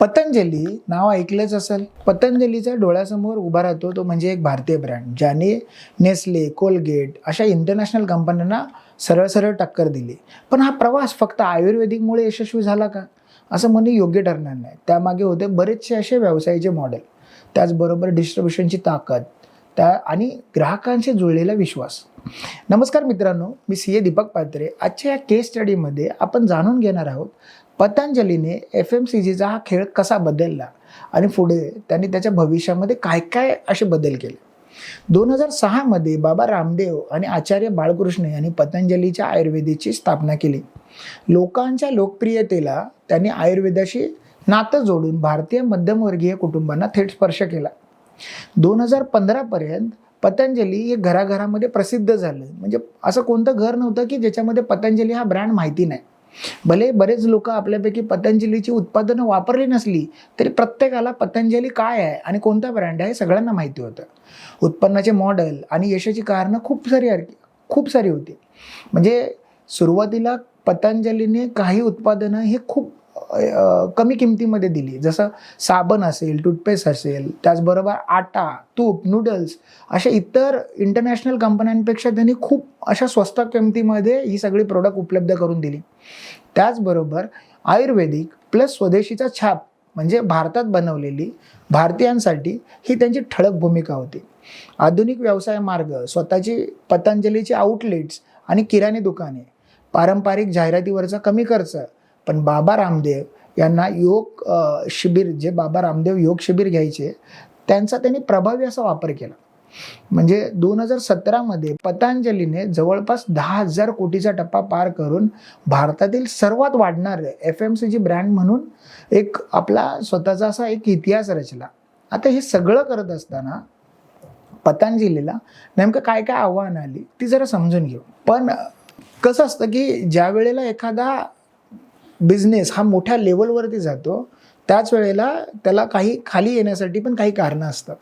पतंजली नाव ऐकलंच असेल. पतंजलीचा डोळ्यासमोर उभा राहतो तो म्हणजे एक भारतीय ब्रँड ज्याने नेस्ले कोलगेट अशा इंटरनॅशनल कंपन्यांना सरळ सरळ टक्कर दिली. पण हा प्रवास फक्त आयुर्वेदिकमुळे यशस्वी झाला का? असं म्हणणे योग्य ठरणार नाही. त्यामागे होते बरेचसे असे व्यवसायाचे मॉडेल त्याचबरोबर डिस्ट्रीब्युशनची ताकद त्या आणि ग्राहकांशी जुळलेला विश्वास. नमस्कार मित्रांनो मी सी ए दीपक पात्रे. आजच्या या केस स्टडीमध्ये आपण जाणून घेणार आहोत पतंजलीने एफ एम सी जीचा हा खेळ कसा बदलला आणि पुढे त्यांनी त्याच्या भविष्यामध्ये काय काय असे बदल केले? दोन हजार सहामध्ये बाबा रामदेव आणि आचार्य बाळकृष्ण यांनी पतंजलीच्या आयुर्वेदाची स्थापना केली. लोकांच्या लोकप्रियतेला त्यांनी आयुर्वेदाशी नातं जोडून भारतीय मध्यमवर्गीय कुटुंबांना थेट स्पर्श केला. दोन हजार पंधरापर्यंत पतंजली हे घराघरामध्ये प्रसिद्ध झालं. म्हणजे असं कोणतं घर नव्हतं की ज्याच्यामध्ये पतंजली हा ब्रँड माहिती नाही. भले बरेच लोक आपल्यापैकी पतंजलीची उत्पादनं वापरली नसली तरी प्रत्येकाला पतंजली काय आहे आणि कोणता ब्रँड आहे हे सगळ्यांना माहिती होतं. उत्पन्नाचे मॉडेल आणि यशाची कारणं खूप सारी खूप सारी होती. म्हणजे सुरुवातीला पतंजलीने काही उत्पादनं हे खूप कमी किमतीमध्ये दिली. जसं साबण असेल टूथपेस्ट असेल त्याचबरोबर आटा तूप नूडल्स अशा इतर इंटरनॅशनल कंपन्यांपेक्षा त्यांनी खूप अशा स्वस्त किमतीमध्ये ही सगळी प्रोडक्ट उपलब्ध करून दिली. त्याचबरोबर आयुर्वेदिक प्लस स्वदेशीचा छाप म्हणजे भारतात बनवलेली भारतीयांसाठी ही त्यांची ठळक भूमिका होती. आधुनिक व्यवसाय मार्ग स्वतःची पतंजलीची आउटलेट्स आणि किराणे दुकाने पारंपरिक जाहिरातीवरचा कमी खर्च पण बाबा रामदेव यांना योग शिबिर जे बाबा रामदेव योग शिबिर घ्यायचे त्यांचा त्यांनी प्रभावी असा वापर केला. म्हणजे दोन हजार सतरामध्ये पतंजलीने जवळपास दहा हजार कोटीचा टप्पा पार करून भारतातील सर्वात वाढणारे F M C G brand म्हणून एक आपला स्वतःचा असा एक इतिहास रचला. आता हे सगळं करत असताना पतंजलीला नेमकं काय काय आव्हानं आली ती जरा समजून घेऊ. पण कसं असतं की ज्या वेळेला एखादा बिझनेस हा मोठ्या लेवलवरती जातो त्याच वेळेला त्याला काही खाली येण्यासाठी पण काही कारणं असतात.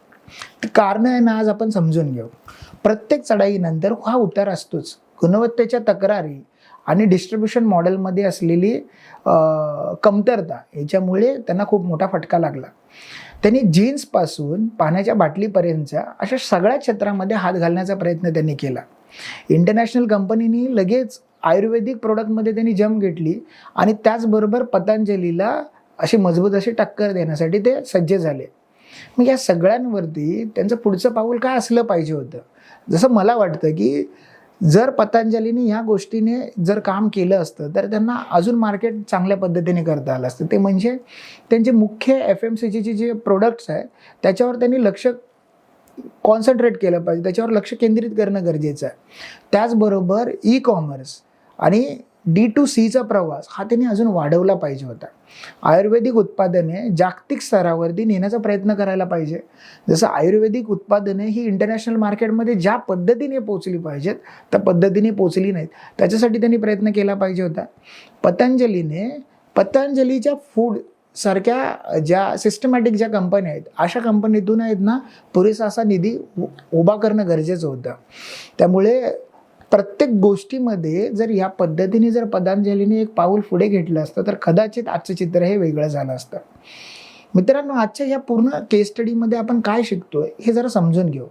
ती कारणं आहे ना आज आपण समजून घेऊ. प्रत्येक चढाईनंतर हा उतार असतोच. गुणवत्तेच्या तक्रारी आणि डिस्ट्रीब्युशन मॉडेलमध्ये असलेली कमतरता याच्यामुळे त्यांना खूप मोठा फटका लागला. त्यांनी जीन्सपासून पाण्याच्या बाटलीपर्यंतच्या अशा सगळ्या क्षेत्रामध्ये हात घालण्याचा प्रयत्न त्यांनी केला. इंटरनॅशनल कंपनीनी लगेच आयुर्वेदिक प्रोडक्टमध्ये त्यांनी जम घेतली आणि त्याचबरोबर पतंजलीला अशी मजबूत अशी टक्कर देण्यासाठी ते सज्ज झाले. मग या सगळ्यांवरती त्यांचं पुढचं पाऊल काय असलं पाहिजे होतं? जसं मला वाटतं की जर पतंजलीने ह्या गोष्टीने जर काम केलं असतं तर त्यांना अजून मार्केट चांगल्या पद्धतीने करता आलं असतं. ते म्हणजे त्यांचे मुख्य एफ एम सी जीचे जे प्रोडक्ट्स आहे त्याच्यावर त्यांनी लक्ष कॉन्सन्ट्रेट केलं पाहिजे. त्याच्यावर लक्ष केंद्रित करणं गरजेचं आहे. त्याचबरोबर ई कॉमर्स आणि डी टू सीचा प्रवास हा त्यांनी अजून वाढवला पाहिजे होता. आयुर्वेदिक उत्पादने जागतिक स्तरावरती नेण्याचा प्रयत्न करायला पाहिजे. जसं आयुर्वेदिक उत्पादने ही इंटरनॅशनल मार्केटमध्ये ज्या पद्धतीने पोचली पाहिजेत त्या पद्धतीने पोचली नाहीत. त्याच्यासाठी त्यांनी प्रयत्न केला पाहिजे होता. पतंजलीने पतंजलीच्या फूड सारख्या ज्या सिस्टमॅटिक ज्या कंपन्या आहेत अशा कंपनीतून आहेत ना पुरेसा असा निधी उ- उभा करणं गरजेचं होतं. त्यामुळे प्रत्येक गोष्टीमध्ये जर या पद्धतीने जर पतंजलीने एक पाऊल पुढे घेतलं असतं तर कदाचित आजचं चित्र हे वेगळं झालं असतं. मित्रांनो आजच्या या पूर्ण केस स्टडीमध्ये आपण काय शिकतोय हे जरा समजून घेऊ.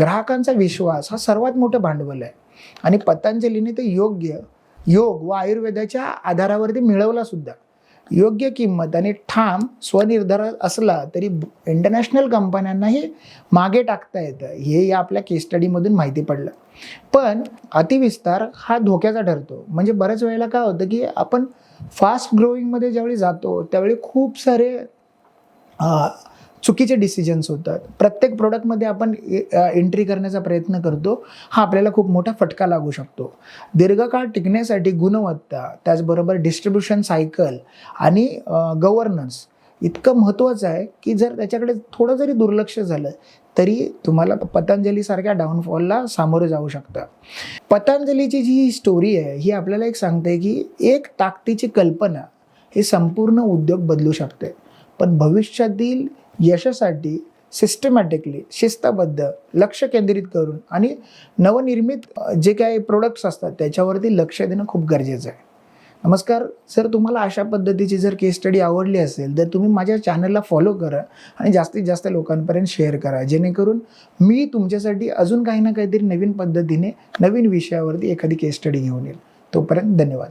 ग्राहकांचा विश्वास हा सर्वात मोठं भांडवल आहे. आणि पतंजलीने ते योग्य योग व आयुर्वेदाच्या आधारावरती मिळवला सुद्धा. योग्य किंमत आणि ठाम स्वनिर्धार असला तरी इंटरनॅशनल कंपन्यांनाही मागे टाकता येतं. हे या आपल्या केस स्टडीमधून माहिती पडलं. पण अतिविस्तार हा धोक्याचा ठरतो. म्हणजे बऱ्याच वेळेला काय होतं की आपण फास्ट ग्रोईंगमध्ये ज्यावेळी जातो त्यावेळी खूप सारे चुकीचे डिसिजन्स होतात. प्रत्येक प्रोडक्टमध्ये आपण एंट्री करण्याचा प्रयत्न करतो. हा आपल्याला खूप मोठा फटका लागू शकतो. दीर्घकाळ टिकण्यासाठी गुणवत्ता त्याचबरोबर डिस्ट्रीब्युशन सायकल आणि गव्हर्नन्स इतकं महत्त्वाचं आहे की जर त्याच्याकडे थोडं जरी दुर्लक्ष झालं तरी तुम्हाला पतंजलीसारख्या डाऊनफॉलला सामोरं जाऊ शकता. पतंजलीची जी ही स्टोरी आहे ही आपल्याला एक सांगते की एक ताकदीची कल्पना हे संपूर्ण उद्योग बदलू शकते. पण भविष्यातील यशासाठी सिस्टमॅटिकली शिस्तबद्ध लक्ष केंद्रित करून आणि नवनिर्मित जे काही प्रोडक्ट्स असतात त्याच्यावरती लक्ष देणं खूप गरजेचं आहे. नमस्कार सर तुम्हाला अशा पद्धतीची जर केस स्टडी आवडली असेल तर तुम्ही माझ्या चॅनलला फॉलो करा आणि जास्तीत जास्त लोकांपर्यंत शेअर करा जेणेकरून मी तुमच्यासाठी अजून काही ना काहीतरी नवीन पद्धतीने नवीन विषयावरती एखादी केस स्टडी घेऊन येईल. तोपर्यंत धन्यवाद.